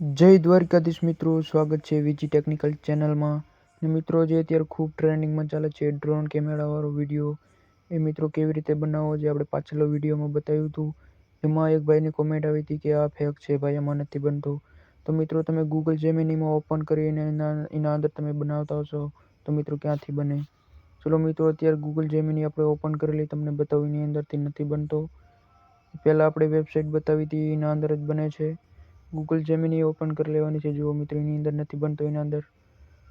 જય દ્વારકાધીશ મિત્રો, સ્વાગત છે વીજી ટેકનિકલ ચેનલમાં ને મિત્રો, જે અત્યારે ખૂબ ટ્રેન્ડિંગમાં ચાલે છે ડ્રોન કેમેરાવાળો વીડિયો એ મિત્રો કેવી રીતે બનાવવો જે આપણે પાછલો વિડીયોમાં બતાવ્યું હતું. એમાં એક ભાઈની કોમેન્ટ આવી હતી કે, આ ફેક છે ભાઈ એમાં નથી બનતું. તો મિત્રો, તમે ગૂગલ જેમિનીમાં ઓપન કરીને એના એના અંદર તમે બનાવતા હશો, તો મિત્રો ક્યાંથી બને? ચલો મિત્રો, અત્યારે ગૂગલ જેમિની આપણે ઓપન કરેલી, તમને બતાવું, એની અંદરથી નથી બનતો. પહેલાં આપણે વેબસાઇટ બતાવી હતી, એના અંદર જ બને છે. ગૂગલ જેમિની ઓપન કરી લેવાની છે. જુઓ મિત્રો, એની અંદર નથી બનતો, એના અંદર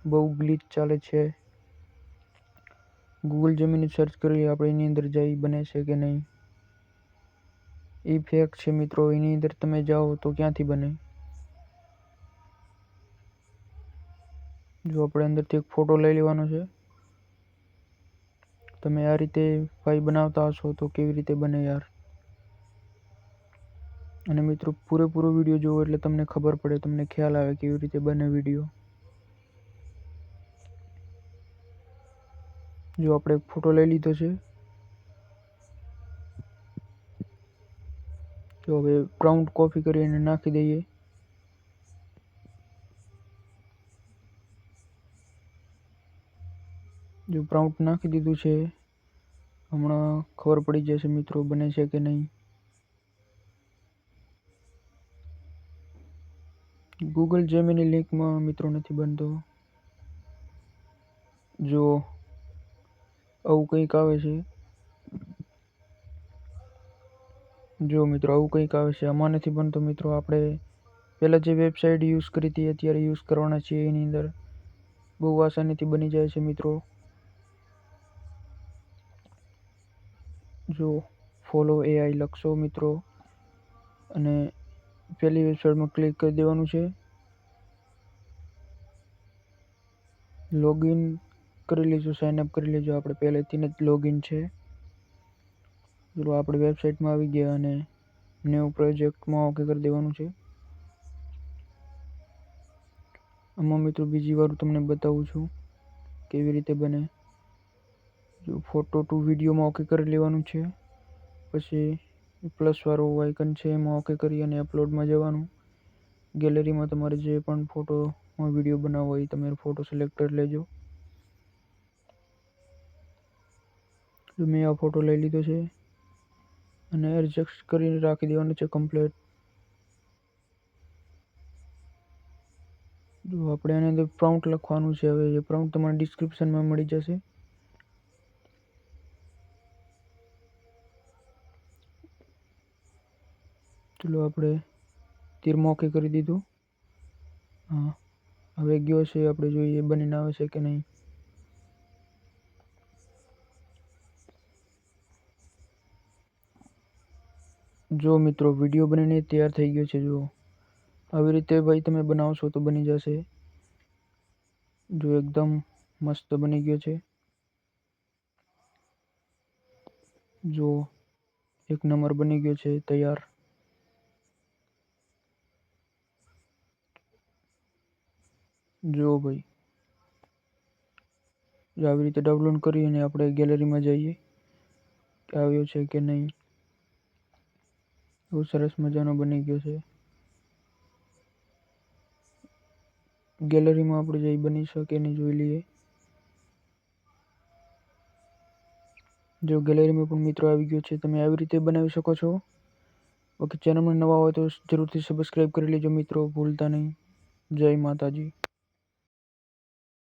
બહુ ગ્લિચ ચાલે છે. ગૂગલ જેમિની સર્ચ કરી આપણે એની અંદર જઈ બને છે કે નહીં. એ ફેક છે મિત્રો, એની અંદર તમે જાઓ તો ક્યાંથી બને? જો આપણે અંદરથી એક ફોટો લઈ લેવાનો છે. તમે આ રીતે ફાઈ બનાવતા હશો તો કેવી રીતે બને યાર? અને મિત્રો, પૂરેપૂરો વીડિયો જોવો એટલે તમને ખબર પડે, તમને ખ્યાલ આવે કેવી રીતે બને વીડિયો. જો આપણે એક ફોટો લઈ લીધો છે. જો હવે પ્રાઉન્ટ કોપી કરીને નાખી દઈએ. જો પ્રાઉન્ટ નાખી દીધું છે, હમણાં ખબર પડી જશે મિત્રો બને છે કે નહીં. ગૂગલ જેમિની લિંકમાં મિત્રો નથી બનતો. જો આવું કંઈક આવે છે. જો મિત્રો આવું કંઈક આવે છે, આમાં નથી બનતો મિત્રો. આપણે પહેલાં જે વેબસાઇટ યુઝ કરી હતી અત્યારે યુઝ કરવાના છીએ એની અંદર. બહુ આસાનીથી બની જાય છે મિત્રો. જો ફોલો એઆઈ લખશો મિત્રો. અને પહેલી વેબસાઇટમાં ક્લિક કરી દેવાનું છે. લોગિન કરી લઈશું સાઇનઅપ કરી લેજો. આપણે પહેલેથી જ લોગિન છે. ચલો, આપણે વેબસાઇટમાં આવી ગયા અને ન્યૂ પ્રોજેક્ટમાં ઓકે કરી દેવાનું છે. આમાં મિત્રો બીજી વાર તમને બતાવું છું કેવી રીતે બને. જો ફોટો ટુ વિડીયોમાં ઓકે કરી લેવાનું છે. પછી પ્લસ વાળું આઇકન છે, એમાં ઓકે કરી અને અપલોડમાં જવાનું. ગેલેરીમાં તમારે જે પણ ફોટોમાં વીડિયો બનાવવો હોય તમે ફોટો સિલેક્ટ કરી લેજો. મેં આ ફોટો લઈ લીધો છે. અને એડજસ્ટ કરીને રાખી દેવાનું છે કમ્પ્લેટ જો આપણે આની અંદર પ્રાઉન્ટ લખવાનું છે. હવે એ પ્રાઉન્ટ તમારે ડિસ્ક્રિપ્શનમાં મળી જશે. ચલો આપણે તીર મોકે કરી દીધું. હા, હવે ગયો છે, આપણે જોઈએ બનીને આવે છે કે નહીં. જો મિત્રો, વીડિયો બનીને તૈયાર થઈ ગયો છે જો આવી રીતે ભાઈ તમે બનાવશો તો બની જશે. જો એકદમ મસ્ત બની ગયો છે. જો એક નંબર બની ગયો છે, તૈયાર. જો ભાઈ. જો આવી રીતે ડાઉનલોડ કરી અને આપણે ગેલેરીમાં જઈએ, કે આવ્યો છે કે નહીં, બહુ સરસ મજાનો બની ગયો છે. ગેલેરીમાં આપણે જઈ બની શકે નહીં જોઈ લઈએ. જો ગેલેરીમાં પણ મિત્રો આવી ગયો છે, તમે આવી રીતે બનાવી શકો છો. બાકી ચેનલમાં નવા હોય તો જરૂરથી સબસ્ક્રાઈબ કરી લેજો મિત્રો, ભૂલતા નહીં. જય માતાજી.